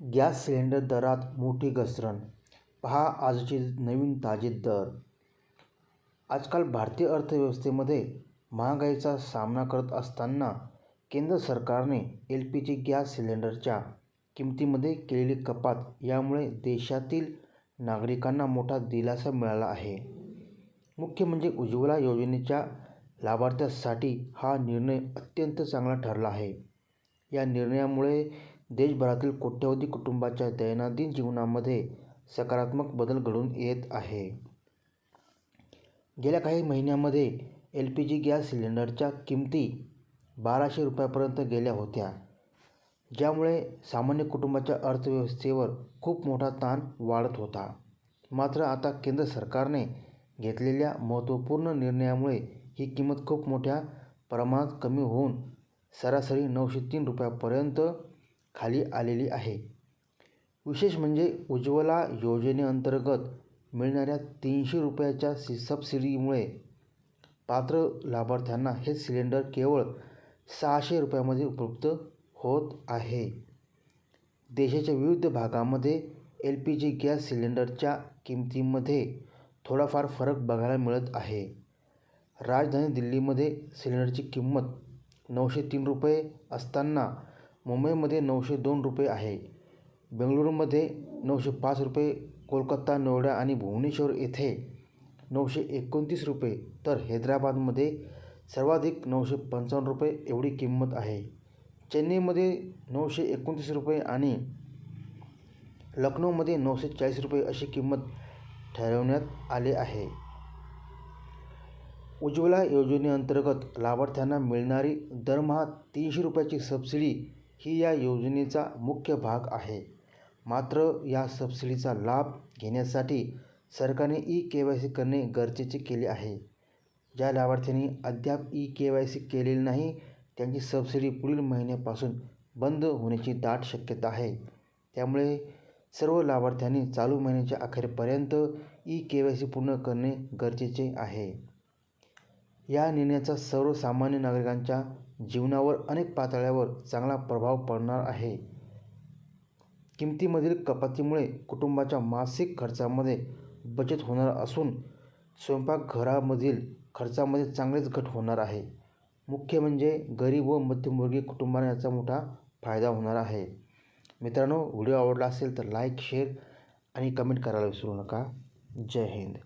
Gas cylinder दरात मोठी घसरण. पहा आजचे नवीन ताजे दर. आजकाल भारतीय अर्थव्यवस्थेमध्ये महागाईचा सामना करत असताना केंद्र सरकारने एल पी जी गॅस सिलेंडरच्या किमतीमध्ये केलेली कपात यामुळे देशातील नागरिकांना मोठा दिलासा मिळाला आहे. मुख्य म्हणजे उज्ज्वला योजनेच्या लाभार्थ्यांसाठी हा निर्णय अत्यंत चांगला ठरला आहे. या निर्णयामुळे देशभरातील कोट्यवधी कुटुंबाच्या दैनंदिन जीवनामध्ये सकारात्मक बदल घडून येत आहे. गेल्या काही महिन्यामध्ये एल पी जी गॅस सिलेंडरच्या किमती बाराशे रुपयापर्यंत गेल्या होत्या. ज्यामुळे सामान्य कुटुंबाच्या अर्थव्यवस्थेवर खूप मोठा ताण वाढत होता. मात्र आता केंद्र सरकारने घेतलेल्या महत्त्वपूर्ण निर्णयामुळे ही किंमत खूप मोठ्या प्रमाणात कमी होऊन सरासरी नऊशे तीन रुपयापर्यंत खाली आलेली आहे. विशेष म्हणजे उज्ज्वला योजनेअंतर्गत मिळणाऱ्या तीनशे रुपयाच्या सि सबसिडीमुळे पात्र लाभार्थ्यांना हे सिलेंडर केवळ सहाशे रुपयामध्ये उपलब्ध होत आहे. देशाच्या विविध भागामध्ये एल पी जी गॅस सिलेंडरच्या किमतीमध्ये थोडाफार फरक बघायला मिळत आहे. राजधानी दिल्लीमध्ये सिलेंडरची किंमत नऊशे तीन रुपये असताना मुंबईमध्ये नऊशे दोन रुपये आहे. बेंगळुरूमध्ये नऊशे पाच रुपये कोलकाता नोएडा आणि भुवनेश्वर येथे नऊशे एकोणतीस रुपये तर हैदराबादमध्ये सर्वाधिक नऊशे पंचावन्न रुपये एवढी किंमत आहे. चेन्नईमध्ये नऊशे एकोणतीस रुपये आणि लखनौमध्ये नऊशे चाळीस रुपये अशी किंमत ठरवण्यात आले आहे. उज्ज्वला योजनेअंतर्गत लाभार्थ्यांना मिळणारी दरमहा तीनशे रुपयाची सबसिडी ही या योजनेचा मुख्य भाग आहे. मात्र या सबसिडीचा लाभ घेण्यासाठी सरकारने ई के वाय सी करणे गरजेचे केले आहे. ज्या लाभार्थ्यांनी अद्याप ई के वाय सी केलेली नाही त्यांची सबसिडी पुढील महिन्यापासून बंद होण्याची दाट शक्यता आहे. त्यामुळे सर्व लाभार्थ्यांनी चालू महिन्याच्या अखेरपर्यंत ई के वाय सी पूर्ण करणे गरजेचे आहे. या निर्णयाचा सर्वसामान्य नागरिकांच्या जीवनावर अनेक पातळ्यावर चांगला प्रभाव पडणार आहे. किमतीमधील कपातीमुळे कुटुंबाच्या मासिक खर्चामध्ये बचत होणार असून स्वयंपाकघरामधील खर्चामध्ये चांगलेच घट होणार आहे. मुख्य म्हणजे गरीब व मध्यमवर्गीय कुटुंबांना याचा मोठा फायदा होणार आहे. मित्रांनो व्हिडिओ आवडला असेल तर लाईक शेअर आणि कमेंट करायला विसरू नका. जय हिंद.